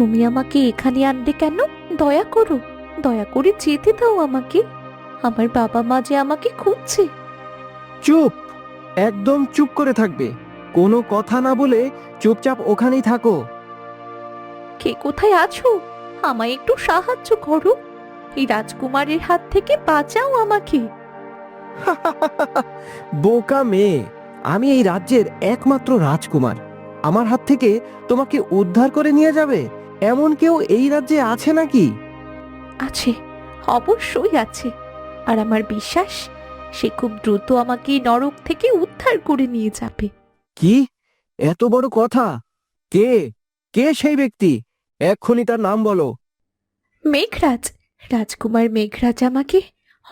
তুমি আমাকে এখানে আনলে কেন? দয়া করো। দয়া করে যেতে দাও আমাকে। আমার বাবা মা যে আমাকে খুঁজছে। চুপ! একদম চুপ করে থাকবে। কোনো কথা না বলে চুপচাপ ওখানেই থাকো। কে কোথায় আছো? আমায় একটু সাহায্য করো। এই রাজকুমারের হাত থেকে বাঁচাও আমাকে। বোকা মেয়ে আমি এই রাজ্যের একমাত্র রাজকুমার। আমার হাত থেকে তোমাকে উদ্ধার করে নিয়ে যাবে? এমন কেউ এই রাজ্যে আছে নাকি? আছে অবশ্যই আছে। আর আমার বিশ্বাস সে খুব দ্রুত আমাকে নরক থেকে উদ্ধার করে নিয়ে যাবে। কি? এত বড় কথা? কে? কে সেই ব্যক্তি? এক্ষুনি তার নাম বলো। মেঘরাজ রাজকুমার মেঘরাজ আমাকে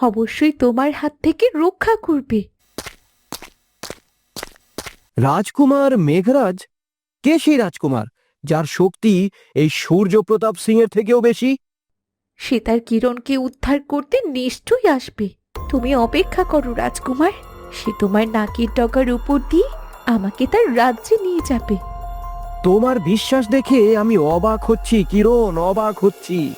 অবশ্যই তোমার হাত থেকে রক্ষা করবে। রাজকুমার মেঘরাজ? কে সেই রাজকুমার? যার শক্তি এই সূর্য প্রতাপ সিং এর থেকেও বেশি। সে তার কিরণকে উদ্ধার করতে নিশ্চয়ই আসবে। তুমি অপেক্ষা করো রাজকুমার। সে তোমার নাকের ডগার উপর দিয়ে আমাকে তার রাজ্যে নিয়ে যাবে। তোমার বিশ্বাস দেখে আমি অবাক হচ্ছি কিরণ অবাক হচ্ছি।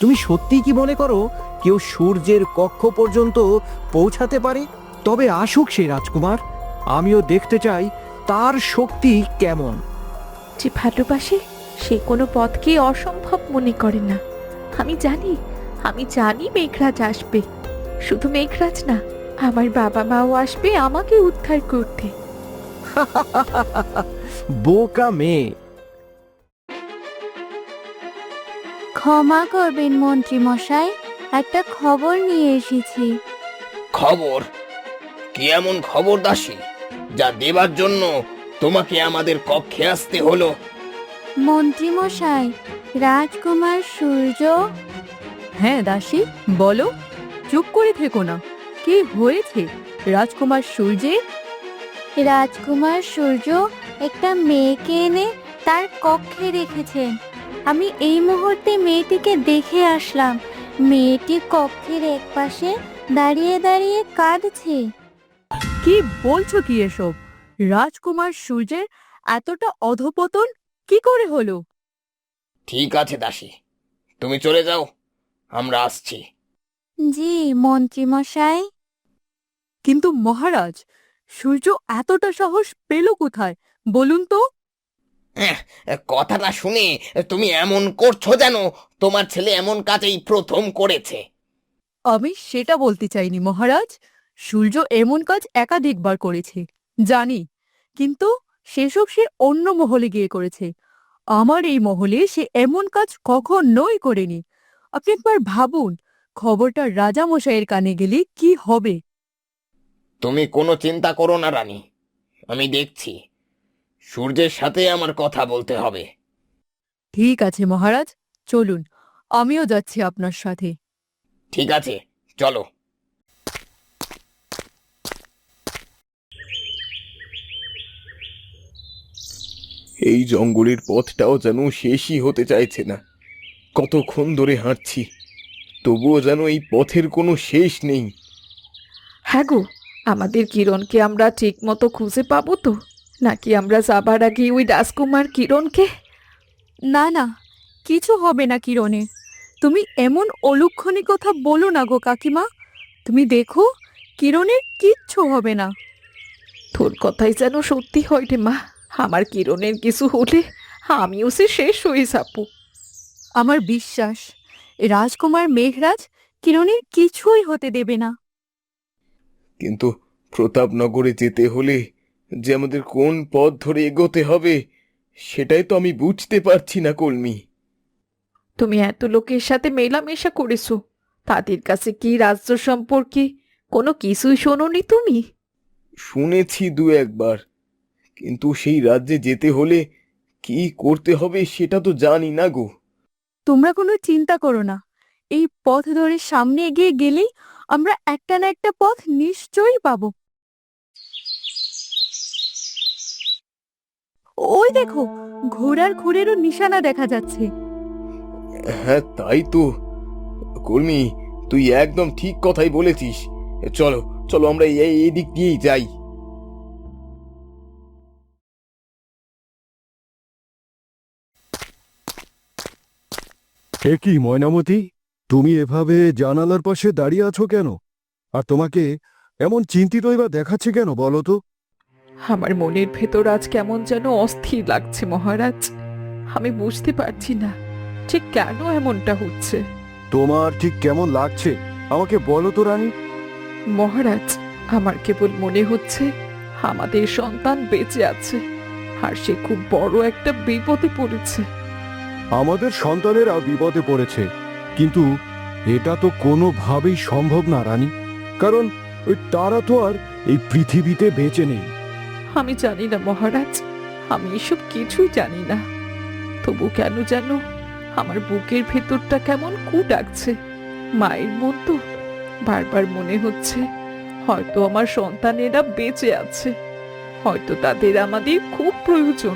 তুমি সত্যি কি মনে করো কেউ সূর্যের কক্ষ পর্যন্ত পৌঁছাতে পারে? তবে আসুক সেই রাজকুমার। আমিও দেখতে চাই তার শক্তি কেমন। যে ভালোবাসে সে কোনো পথকে অসম্ভব মনে করে না। আমি জানি আমি জানি মেঘরাজ আসবে। শুধু মেঘরাজ না আমার বাবা মাও আসবে আমাকে উদ্ধার করতে। বোকা মেয়ে। ক্ষমা করবেন মন্ত্রী মশাই একটা খবর নিয়ে এসেছি। খবর? কি এমন খবর দাসী যা দেবার জন্য তোমাকে আমাদের কক্ষে আসতে হলো। মন্ত্রী মশাই রাজকুমার সূর্য? হ্যাঁ দাসী বলো। চুপ করে থেকো না। কি হয়েছে? রাজকুমার সূর্যের? রাজকুমার সূর্য একটা মেয়েকে এনে তার কক্ষে রেখেছেন আমি এই মুহূর্তে মেয়েটিকে দেখে আসলাম। মেয়েটি কক্ষের একপাশে দাঁড়িয়ে দাঁড়িয়ে কাঁদছে। কি বলছো কি এসব? রাজকুমার সূর্যের এতটা অধপতন কি করে হলো? ঠিক আছে দাসী। তুমি চলে যাও আমরা আসছি। জি মন্ত্রী মশাই। কিন্তু মহারাজ সূর্য এতটা সাহস পেল কোথায়? বলুন তো। এহ, কথাটা শুনে তুমি এমন করছ যেন তোমার ছেলে এমন কাজেই প্রথম করেছে। আমি সেটা বলতে চাইনি মহারাজ। সূর্য এমন কাজ একাধিকবার করেছে। জানি। কিন্তু সেসব সে অন্য মহলে গিয়ে করেছে। আমার এই মহলে সে এমন কাজ কখনোই করেনি। আপনি একবার ভাবুন খবরটা রাজামশাইয়ের কানে গেলে কি হবে? তুমি কোনো চিন্তা করো না রানী। আমি দেখছি। সূর্যের সাথে আমার কথা বলতে হবে। ঠিক আছে মহারাজ। চলুন আমিও যাচ্ছি আপনার সাথে। ঠিক আছে চলো। এই জঙ্গলের পথটাও যেন শেষই হতে চাইছে না। কতক্ষণ ধরে হাঁটছি, তবুও যেন এই পথের কোনো শেষ নেই। হ্যাঁ গো, আমাদের কিরণকে আমরা ঠিক মতো খুঁজে পাবো তো? নাকি আমরা যাবার আগে ওই রাজকুমার কিরণকে? না না, কিছু হবে না কিরণে তুমি এমন অলুক্ষণী কথা বলো না গো কাকিমা। তুমি দেখো, কিরণের কিচ্ছু হবে না। তোর কথাই যেন সত্যি হয় রে মা। আমার কিরণের কিছু হলে আমিও সে শেষ হয়ে যাব। আমার বিশ্বাস রাজকুমার মেঘরাজ কিরণের কিছুই হতে দেবে না। কিন্তু প্রতাপনগরে যেতে হলে যে আমাদের কোন পথ ধরে এগোতে হবে সেটাই তো আমি বুঝতে পারছি না কলমি। তুমি এত লোকের সাথে মেলামেশা করেছ তাদের কাছে কি রাজ্য সম্পর্কে কোনো কিছুই শোনোনি তুমি? শুনেছি দু একবার কিন্তু সেই রাজ্যে যেতে হলে কি করতে হবে সেটা তো জানি না গো। তোমরা কোনো চিন্তা করো না। এই পথ ধরে সামনে এগিয়ে গেলেই আমরা একটা না একটা পথ নিশ্চয়ই পাবো। ওই দেখো ঘোড়ার খুরেরও নিশানা দেখা যাচ্ছে। হ্যাঁ তাই তো। কর্মী তুই একদম ঠিক কথাই বলেছিস। চলো চলো আমরা এই এই দিক দিয়েই যাই। এ কি ময়নামতি? তুমি এভাবে জানালার পাশে দাঁড়িয়ে আছো কেন? আর তোমাকে এমন চিন্তিতই বা দেখাচ্ছে কেন বলো তো? আমার মনের ভেতর আজ কেমন যেন অস্থির লাগছে মহারাজ। আমি বুঝতে পারছি না ঠিক কেন এমনটা হচ্ছে? তোমার ঠিক কেমন লাগছে? আমাকে বলো তো রানী। মহারাজ আমার কেবল মনে হচ্ছে আমাদের সন্তান বেঁচে আছে আর সে খুব বড় একটা বিপদে পড়েছে। আমাদের সন্তানেরা বিপদে পড়েছে। কিন্তু এটা তো কোনোভাবেই সম্ভব না রানী। কারণ ওই তারা তো আর এই পৃথিবীতে বেঁচে নেই। আমি জানি না মহারাজ। আমি এসব কিছুই জানি না। তবু কেন যেন আমার বুকের ভেতরটা কেমন কু ডাকছে। মায়ের মন তো বারবার মনে হচ্ছে হয়তো আমার সন্তানেরা বেঁচে আছে। হয়তো তাদের আমাদের খুব প্রয়োজন।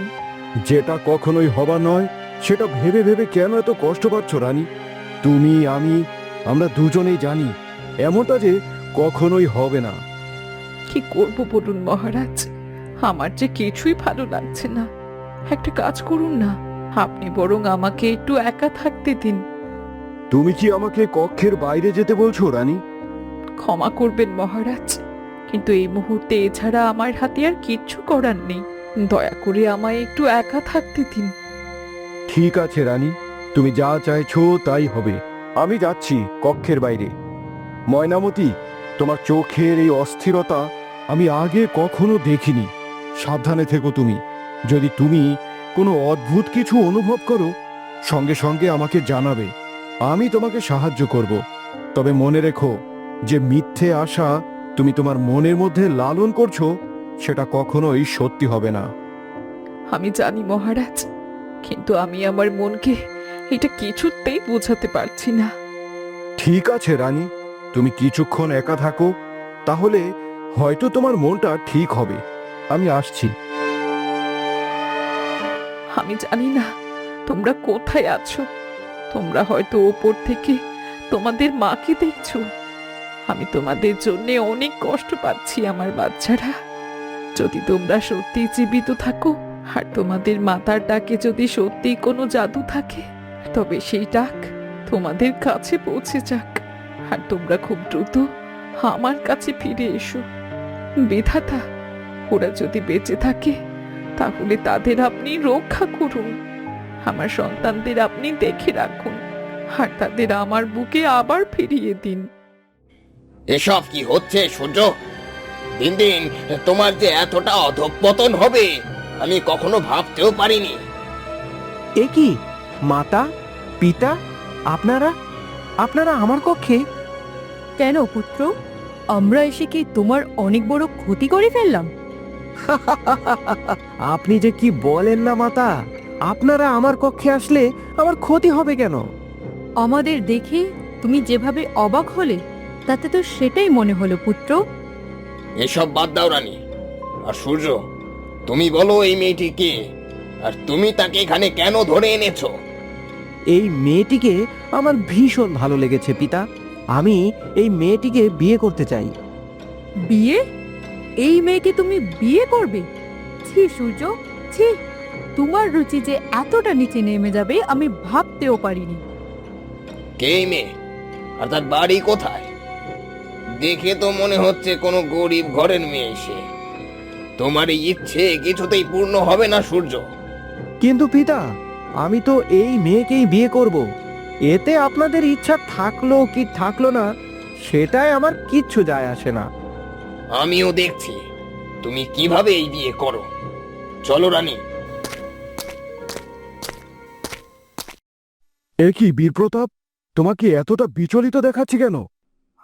যেটা কখনোই হবার নয় সেটা ভেবে ভেবে কেন এত কষ্ট পাচ্ছ রানী? তুমি আমি আমরা দুজনেই জানি এমনটা যে কখনোই হবে না। কি করব বলুন মহারাজ? আমার যে কিছুই ভালো লাগছে না। একটা কাজ করুন না। আপনি বরং আমাকে একটু একা থাকতে দিন। তুমি কি আমাকে কক্ষের বাইরে যেতে বলছো রানী? ক্ষমা করবেন মহারাজ কিন্তু এই মুহূর্তে এছাড়া আমার হাতে আর কিচ্ছু করার নেই। দয়া করে আমায় একটু একা থাকতে দিন। ঠিক আছে, রানী। তুমি যা চাইছো তাই হবে। আমি যাচ্ছি কক্ষের বাইরে। ময়নামতি, তোমার চোখের এই অস্থিরতা আমি আগে কখনো দেখিনি। সাবধানে থেকো তুমি। যদি তুমি কোনো অদ্ভুত কিছু অনুভব করো, সঙ্গে সঙ্গে আমাকে জানাবে। আমি তোমাকে সাহায্য করব। তবে মনে রেখো, যে মিথ্যে আশা তুমি তোমার মনের মধ্যে লালন করছ, সেটা কখনোই সত্যি হবে না। আমি জানি মহারাজ। কিন্তু আমি আমার মনকে এটা কিছুতেই বোঝাতে পারছি না। ঠিক আছে রানী। তুমি কিছুক্ষণ একা থাকো তাহলে হয়তো তোমার মনটা ঠিক হবে। আমি আসছি। আমি জানি না তোমরা কোথায় আছো। তোমরা হয়তো ওপর থেকে তোমাদের মাকে দেখছ। আমি তোমাদের জন্য অনেক কষ্ট পাচ্ছি আমার বাচ্চারা। যদি তোমরা সত্যি জীবিত থাকো আর তোমাদের মাতার ডাকে যদি সত্যি কোনো জাদু থাকে, তবে সেই ডাক তোমাদের কাছে পৌঁছে যাক। আর তোমরা খুব দ্রুত আমার কাছে ফিরে এসো। বিধাতা, ওরা যদি বেঁচে থাকে, তাহলে তাদের আপনি রক্ষা করুন। আমার সন্তানদের আপনি দেখে রাখুন। আর তাদের আমার বুকে আবার ফিরিয়ে দিন। এসব কি হচ্ছে সূর্য? দিন দিন তোমার যে এতটা অধঃপতন হবে আমি কখনো ভাবতেও পারিনি। এ কি? মাতা? পিতা? আপনারা? আপনারা আমার কক্ষে? কেন পুত্র? আমরা এসে কি তোমার অনেক বড় ক্ষতি করে ফেললাম? আপনি যে কি বলেন না মাতা? আপনারা আমার কক্ষে আসলে আমার ক্ষতি হবে কেন? আমাদের দেখে তুমি যেভাবে অবাক হলে তাতে তো সেটাই মনে হলো পুত্র। এসব বাদ দাও রানী। আর সূর্য তুমি বলো এই মেয়েটি কে? আর তুমি তাকে এখানে কেন ধরে এনেছো? এই মেয়েটিকে আমার ভীষণ ভালো লেগেছে পিতা। আমি এই মেয়েটিকে বিয়ে করতে চাই। বিয়ে? এই মেয়েকে তুমি বিয়ে করবে? ছি সূর্য ছি। তোমার রুচি যে এতটা নিচে নেমে যাবে আমি ভাবতেও পারিনি। কে এই মেয়ে? আর তার বাড়ি কোথায়? দেখে তো মনে হচ্ছে কোনো গরিব ঘরের মেয়ে সে। তোমার এই ইচ্ছে কিছুতেই পূর্ণ হবে না সূর্য। কিন্তু পিতা আমি তো এই মেয়েকেই বিয়ে করব। এতে আপনাদের ইচ্ছা থাকল কি থাকল না সেটাই আমার কিচ্ছু যায় আসে না। আমিও দেখছি তুমি কীভাবে এই বিয়ে করো। চলো রানী। এ কি বীরপ্রতাপ? তোমাকে এতটা বিচলিত দেখাচ্ছি কেন?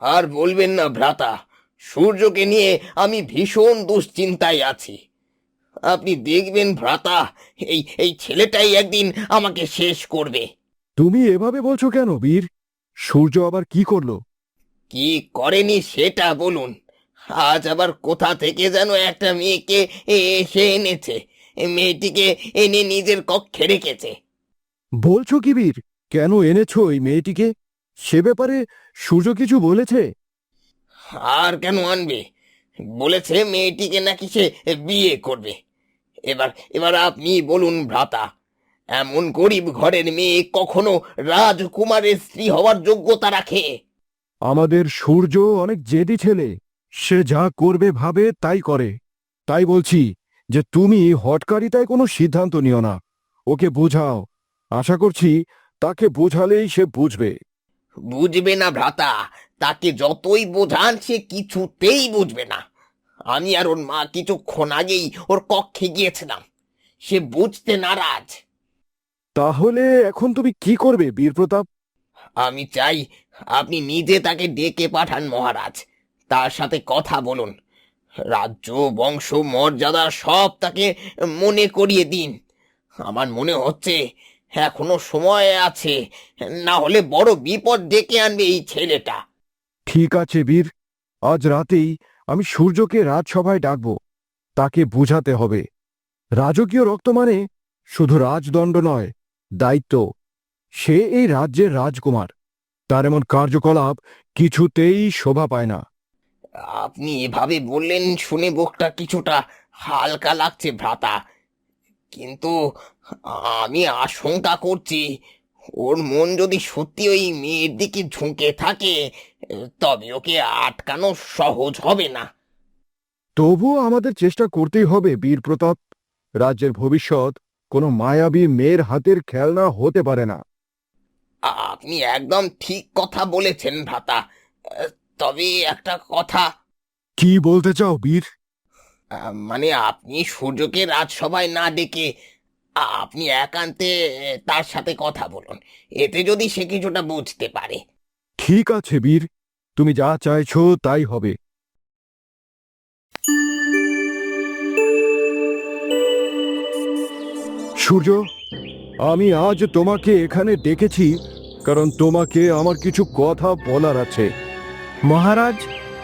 আর বলবেন না ভ্রাতা। সূর্যকে নিয়ে আমি ভীষণ দুশ্চিন্তায় আছি। আপনি দেখবেন ভ্রাতা এই এই ছেলেটাই একদিন আমাকে শেষ করবে। তুমি এভাবে বলছো কেন বীর? সূর্য আবার কি করল? কি করেনি সেটা বলুন। আজ আবার কোথা থেকে যেন একটা মেয়েকে এসে এনেছে। মেয়েটিকে এনে নিজের কক্ষে রেখেছে। বলছো কি বীর? কেন এনেছো এই মেয়েটিকে? সে ব্যাপারে সূর্য কিছু বলেছে? আর কেন আনবে? বলেছে মেয়েটিকে নাকি সে বিয়ে করবে। এবার এবার আপনি বলুন ভ্রাতা এমন গরিব ঘরের মেয়ে কখনো রাজকুমারের স্ত্রী হওয়ার যোগ্যতা রাখে? আমাদের সূর্য অনেক জেদি ছেলে। সে যা করবে ভাবে তাই করে। তাই বলছি যে তুমি হটকারিতায় কোনো সিদ্ধান্ত নিও না। ওকে বোঝাও। আশা করছি তাকে বোঝালেই সে বুঝবে। বুঝবে না ভ্রাতা তাকে যতই বোঝান সে কিছুতেই বুঝবে না। আমি আর ওর মা কিছুক্ষণ আগেই ওর কক্ষে গিয়েছিলাম। সে বুঝতে নারাজ। তাহলে এখন তুমি কি করবে বীরপ্রতাপ? আমি চাই আপনি নিজে তাকে ডেকে পাঠান মহারাজ। তার সাথে কথা বলুন। রাজ্য বংশ মর্যাদা সব তাকে মনে করিয়ে দিন। আমার মনে হচ্ছে এখনও সময় আছে না হলে বড় বিপদ ডেকে আনবে এই ছেলেটা। ঠিক আছে, বীর। আজ রাতেই আমি সূর্যকে রাজসভায় ডাকব। তাকে বুঝাতে হবে। রাজকীয় রক্ত মানে শুধু রাজদণ্ড নয়, দায়িত্ব। সে এই রাজ্যের রাজকুমার। তার এমন কার্যকলাপ কিছুতেই শোভা পায় না। আপনি এভাবে বললেন শুনে বুকটা কিছুটা হালকা লাগছে, ভ্রাতা। কিন্তু আমি আশঙ্কা করছি ওর মন যদি সত্যি ওই মেয়ের দিকে ঝুঁকে থাকে তবে ওকে আটকানো সহজ হবে না। তবুও আমাদের চেষ্টা করতেই হবে বীর প্রতাপ। রাজ্যের ভবিষ্যৎ কোনো মায়াবী মেয়ের হাতের খেলনা হতে পারে না। আপনি একদম ঠিক কথা বলেছেন ভ্রাতা। তবে একটা কথা। কি বলতে চাও বীর? মানে আপনি সূর্যকে রাজসভায় না ডেকে আপনি একান্তে তার সাথে কথা বলুন। এতে যদি সে কিছুটা বুঝতে পারে। ঠিক আছে বীর। তুমি যা চাইছো তাই হবে। সূর্য আমি আজ তোমাকে এখানে ডেকেছি কারণ তোমাকে আমার কিছু কথা বলার আছে। মহারাজ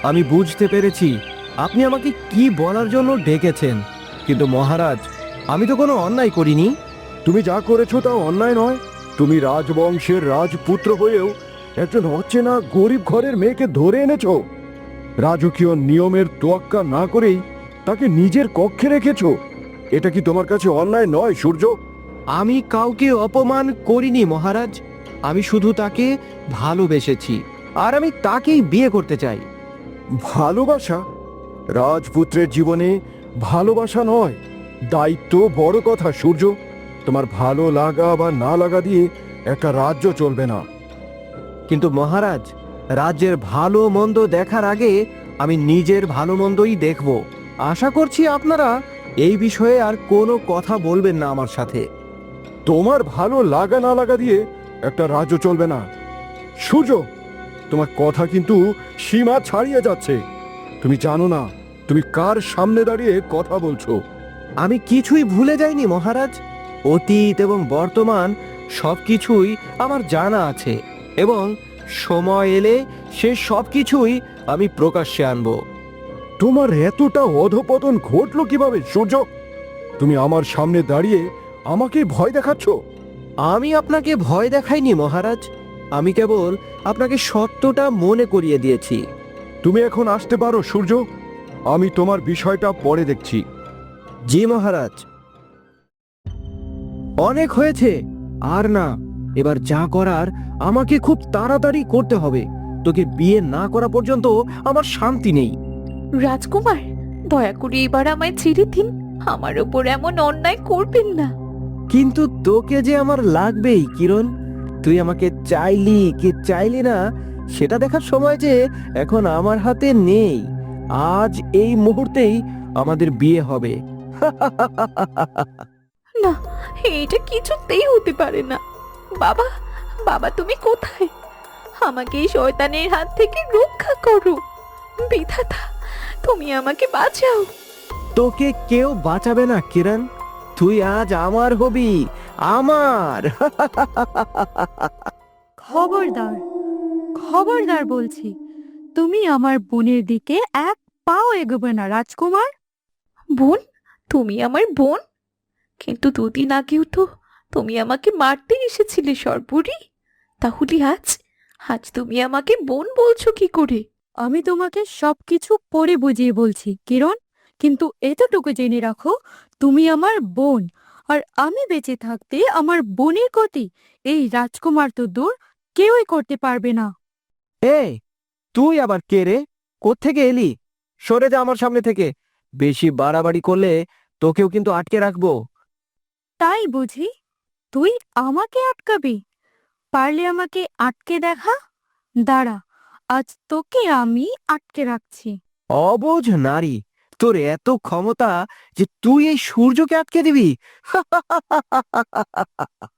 আমি বুঝতে পেরেছি। আপনি আমাকে কি বলার জন্য ডেকেছেন? কিন্তু মহারাজ আমি তো কোনো অন্যায় করিনি। তুমি যা করেছ তা অন্যায় নয়। তুমি রাজবংশের রাজপুত্র হয়েও একজন অচেনা গরিব ঘরের মেয়েকে ধরে এনেছো। রাজকীয় নিয়মের তোয়াক্কা না করেই তাকে নিজের কক্ষে রেখেছো। এটা কি তোমার কাছে অন্যায় নয় সূর্য? আমি কাউকে অপমান করিনি মহারাজ। আমি শুধু তাকে ভালোবেসেছি। আর আমি তাকেই বিয়ে করতে চাই। ভালোবাসা? রাজপুত্রের জীবনে ভালোবাসা নয়। দায়িত্ব বড় কথা, সূর্য। তোমার ভালো লাগা বা না লাগা দিয়ে একটা রাজ্য চলবে না। কিন্তু মহারাজ, রাজ্যের ভালো মন্দ দেখার আগে আমি নিজের ভালো মন্দই দেখব। আশা করছি আপনারা এই বিষয়ে আর কোনো কথা বলবেন না আমার সাথে। তোমার ভালো লাগা না লাগা দিয়ে একটা রাজ্য চলবে না। সূর্য, তোমার কথা কিন্তু সীমা ছাড়িয়ে যাচ্ছে। তুমি জানো না, তুমি কার সামনে দাঁড়িয়ে কথা বলছো? আমি কিছুই ভুলে যাইনি মহারাজ। অতীত এবং বর্তমান সব কিছুই আমার জানা আছে এবং সময় এলে সে সব কিছুই আমি প্রকাশ্যে আনব। তোমার এতটা অধপতন ঘটলো কীভাবে সূর্য? তুমি আমার সামনে দাঁড়িয়ে আমাকে ভয় দেখাচ্ছ? আমি আপনাকে ভয় দেখাইনি মহারাজ। আমি কেবল আপনাকে সত্যটা মনে করিয়ে দিয়েছি। তুমি এখন আসতে পারো সূর্য। আমি তোমার বিষয়টা পরে দেখছি। জি মহারাজ। অনেক হয়েছে আর না এবার যা করার আমাকে খুব তাড়াতাড়ি করতে হবে। তোকে বিয়ে না করা পর্যন্ত আমার শান্তি নেই। রাজকুমার দয়া করে এবার আমায় ছেড়ে দিন। আমার ওপর এমন অন্যায় করবেন না। কিন্তু তোকে যে আমার লাগবেই কিরণ। তুই আমাকে চাইলি কি চাইলি না সেটা দেখার সময় যে এখন আমার হাতে নেই। আজ এই মুহূর্তেই আমাদের বিয়ে হবে। না এটা কিছুতেই হতে পারে না। বাবা বাবা তুমি কোথায়? আমাকে এই শয়তানের হাত থেকে রক্ষা করো। বিধাতা তুমি আমাকে বাঁচাও। তোকে কেউ বাঁচাবে না কিরণ। তুই আজ আমার হবি আমার। খবরদার খবরদার বলছি তুমি আমার বোনের দিকে এক পাও এগোবে না রাজকুমার। বোন? তুমি আমার বোন? কিন্তু দুদিন আগেও তো তুমি আমাকে মারতে এসেছিলে সর্বরি তাহলে আজ আজ তুমি আমাকে বোন বলছো কি করে? আমি তোমাকে সবকিছু পরে বুঝিয়ে বলছি কিরণ। কিন্তু এতটুকু জেনে রাখো তুমি আমার বোন। আর আমি বেঁচে থাকতে আমার বোনের গতি এই রাজকুমার তো দূর কেউই করতে পারবে না। এই তুই আবার কে রে? কোত্থেকে এলি? সরে যা আমার সামনে থেকে। বেশি বাড়াবাড়ি করলে তোকেও কিন্তু আটকে রাখব। তাই বুঝি? তুই আমাকে আটকাবি? পারলে আমাকে আটকে দেখা? দাঁড়া আজ তোকে আমি আটকে রাখছি। অবোঝ নারী তোর এত ক্ষমতা যে তুই এই সূর্যকে আটকে দিবি।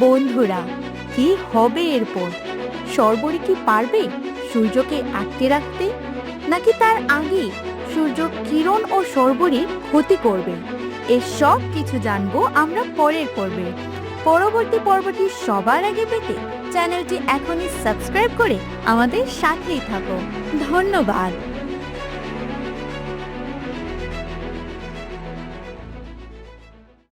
বন্ধুরা কি হবে এরপর? সর্বরী কি পারবে সূর্যকে আটকে রাখতে? নাকি তার আগে সূর্য কিরণ ও সর্বরী ক্ষতি করবে। এর সব কিছু জানব আমরা পরের পর্বে। পরবর্তী পর্বটি সবার আগে পেতে চ্যানেলটি এখনই সাবস্ক্রাইব করে আমাদের সাথেই থাকো। ধন্যবাদ।